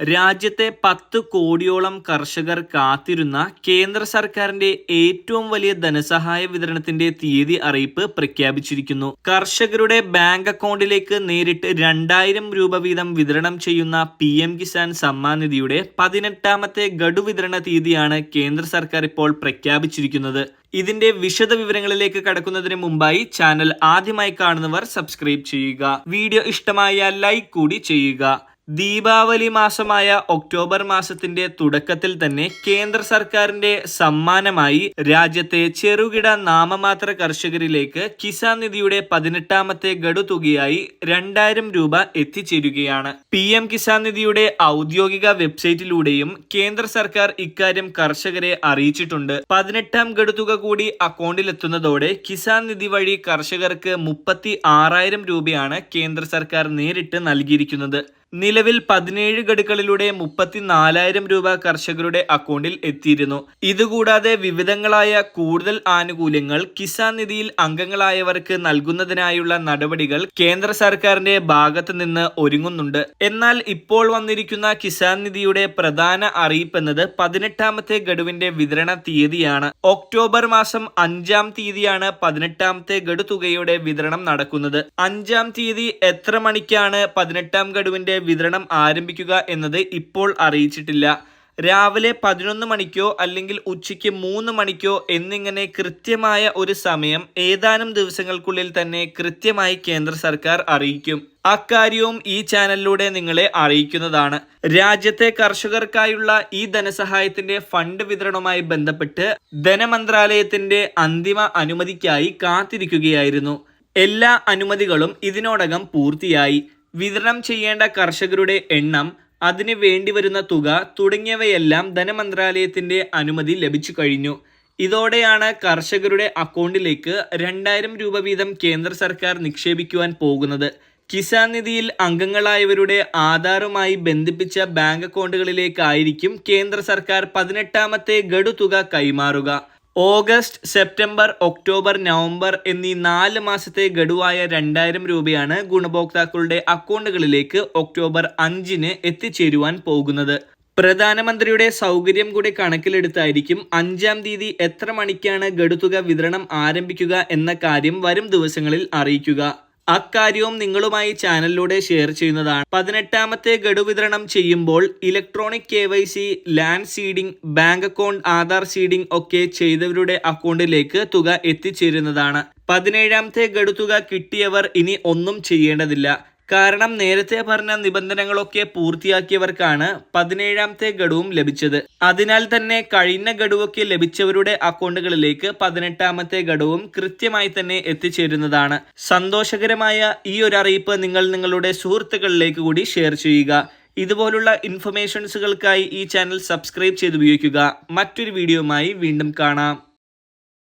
രാജ്യത്തെ പത്ത് കോടിയോളം കർഷകർ കാത്തിരുന്ന കേന്ദ്ര സർക്കാരിന്റെ ഏറ്റവും വലിയ ധനസഹായ വിതരണത്തിന്റെ തീയതി അറിയിപ്പ് പ്രഖ്യാപിച്ചിരിക്കുന്നു. കർഷകരുടെ ബാങ്ക് അക്കൗണ്ടിലേക്ക് നേരിട്ട് രണ്ടായിരം രൂപ വീതം വിതരണം ചെയ്യുന്ന പി എം കിസാൻ സമ്മാൻ നിധിയുടെ പതിനെട്ടാമത്തെ ഗഡു വിതരണ തീയതിയാണ് കേന്ദ്ര സർക്കാർ ഇപ്പോൾ പ്രഖ്യാപിച്ചിരിക്കുന്നത്. ഇതിന്റെ വിശദ വിവരങ്ങളിലേക്ക് കടക്കുന്നതിന് മുമ്പായി ചാനൽ ആദ്യമായി കാണുന്നവർ സബ്സ്ക്രൈബ് ചെയ്യുക. വീഡിയോ ഇഷ്ടമായ ലൈക്ക് കൂടി ചെയ്യുക. ദീപാവലി മാസമായ ഒക്ടോബർ മാസത്തിന്റെ തുടക്കത്തിൽ തന്നെ കേന്ദ്ര സർക്കാരിന്റെ സമ്മാനമായി രാജ്യത്തെ ചെറുകിട നാമമാത്ര കർഷകരിലേക്ക് കിസാൻ നിധിയുടെ പതിനെട്ടാമത്തെ ഗഡു തുകയായി രണ്ടായിരം രൂപ എത്തിച്ചേരുകയാണ്. പി എം കിസാൻ നിധിയുടെ ഔദ്യോഗിക വെബ്സൈറ്റിലൂടെയും കേന്ദ്ര സർക്കാർ ഇക്കാര്യം കർഷകരെ അറിയിച്ചിട്ടുണ്ട്. പതിനെട്ടാം ഗഡു തുക കൂടി അക്കൗണ്ടിലെത്തുന്നതോടെ കിസാൻ നിധി വഴി കർഷകർക്ക് മുപ്പത്തി ആറായിരം രൂപയാണ് കേന്ദ്ര സർക്കാർ നേരിട്ട് നൽകിയിരിക്കുന്നത്. നിലവിൽ പതിനേഴ് ഗഡുക്കളിലൂടെ മുപ്പത്തിനാലായിരം രൂപ കർഷകരുടെ അക്കൗണ്ടിൽ എത്തിയിരുന്നു. ഇതുകൂടാതെ വിവിധങ്ങളായ കൂടുതൽ ആനുകൂല്യങ്ങൾ കിസാൻ നിധിയിൽ അംഗങ്ങളായവർക്ക് നൽകുന്നതിനായുള്ള നടപടികൾ കേന്ദ്ര സർക്കാരിന്റെ ഭാഗത്ത് നിന്ന് ഒരുങ്ങുന്നുണ്ട്. എന്നാൽ ഇപ്പോൾ വന്നിരിക്കുന്ന കിസാൻ നിധിയുടെ പ്രധാന അറിയിപ്പ് എന്നത് പതിനെട്ടാമത്തെ ഗഡുവിന്റെ വിതരണ തീയതിയാണ്. ഒക്ടോബർ മാസം അഞ്ചാം തീയതിയാണ് പതിനെട്ടാമത്തെ ഗഡു തുകയുടെ വിതരണം നടക്കുന്നത്. അഞ്ചാം തീയതി എത്ര മണിക്കാണ് പതിനെട്ടാം ഗഡുവിന്റെ വിതരണം ആരംഭിക്കുക എന്നത് ഇപ്പോൾ അറിയിച്ചിട്ടില്ല. രാവിലെ പതിനൊന്ന് മണിക്കോ അല്ലെങ്കിൽ ഉച്ചയ്ക്ക് മൂന്ന് മണിക്കോ എന്നിങ്ങനെ കൃത്യമായ ഒരു സമയം ഏതാനും ദിവസങ്ങൾക്കുള്ളിൽ തന്നെ കൃത്യമായി കേന്ദ്ര സർക്കാർ അറിയിക്കും. അക്കാര്യവും ഈ ചാനലിലൂടെ നിങ്ങളെ അറിയിക്കുന്നതാണ്. രാജ്യത്തെ കർഷകർക്കായുള്ള ഈ ധനസഹായത്തിന്റെ ഫണ്ട് വിതരണവുമായി ബന്ധപ്പെട്ട് ധനമന്ത്രാലയത്തിന്റെ അന്തിമ അനുമതിക്കായി കാത്തിരിക്കുകയായിരുന്നു. എല്ലാ അനുമതികളും ഇതിനോടകം പൂർത്തിയായി. വിതരണം ചെയ്യേണ്ട കർഷകരുടെ എണ്ണം അതിന് വേണ്ടിവരുന്ന തുക തുടങ്ങിയവയെല്ലാം ധനമന്ത്രാലയത്തിന്റെ അനുമതി ലഭിച്ചു കഴിഞ്ഞു. ഇതോടെയാണ് കർഷകരുടെ അക്കൗണ്ടിലേക്ക് രണ്ടായിരം രൂപ വീതം കേന്ദ്ര സർക്കാർ നിക്ഷേപിക്കുവാൻ പോകുന്നത്. കിസാൻ നിധിയിൽ അംഗങ്ങളായവരുടെ ആധാറുമായി ബന്ധിപ്പിച്ച ബാങ്ക് അക്കൗണ്ടുകളിലേക്കായിരിക്കും കേന്ദ്ര സർക്കാർ പതിനെട്ടാമത്തെ ഗഡു തുക കൈമാറുക. ഓഗസ്റ്റ് സെപ്റ്റംബർ ഒക്ടോബർ നവംബർ എന്നീ നാല് മാസത്തെ ഗഡുവായ രണ്ടായിരം രൂപയാണ് ഗുണഭോക്താക്കളുടെ അക്കൗണ്ടുകളിലേക്ക് ഒക്ടോബർ അഞ്ചിന് എത്തിച്ചേരുവാൻ പോകുന്നത്. പ്രധാനമന്ത്രിയുടെ സൗകര്യം കൂടി കണക്കിലെടുത്തായിരിക്കും അഞ്ചാം തീയതി എത്ര മണിക്കാണ് ഗഡുതുക വിതരണം ആരംഭിക്കുക എന്ന കാര്യം വരും ദിവസങ്ങളിൽ അറിയിക്കുക. അക്കാര്യവും നിങ്ങളുമായി ചാനലിലൂടെ ഷെയർ ചെയ്യുന്നതാണ്. പതിനെട്ടാമത്തെ ഗഡു വിതരണം ചെയ്യുമ്പോൾ electronic K Y C land seeding bank account Aadhaar seeding ഒക്കെ ചെയ്തവരുടെ അക്കൗണ്ടിലേക്ക് തുക എത്തിച്ചേരുന്നതാണ്. പതിനേഴാമത്തെ ഗഡു തുക കിട്ടിയവർ ഇനി ഒന്നും ചെയ്യേണ്ടതില്ല. കാരണം നേരത്തെ പറഞ്ഞ നിബന്ധനകളൊക്കെ പൂർത്തിയാക്കിയവർക്കാണ് പതിനേഴാമത്തെ ഗഡുവും ലഭിച്ചത്. അതിനാൽ തന്നെ കഴിഞ്ഞ ഗഡുവൊക്കെ ലഭിച്ചവരുടെ അക്കൗണ്ടുകളിലേക്ക് പതിനെട്ടാമത്തെ ഗഡുവും കൃത്യമായി തന്നെ എത്തിച്ചേരുന്നതാണ്. സന്തോഷകരമായ ഈ ഒരു അറിയിപ്പ് നിങ്ങൾ നിങ്ങളുടെ സുഹൃത്തുക്കളിലേക്ക് കൂടി ഷെയർ ചെയ്യുക. ഇതുപോലുള്ള ഇൻഫർമേഷൻസുകൾക്കായി ഈ ചാനൽ സബ്സ്ക്രൈബ് ചെയ്ത് ഉപയോഗിക്കുക മറ്റൊരു വീഡിയോയുമായി വീണ്ടും കാണാം.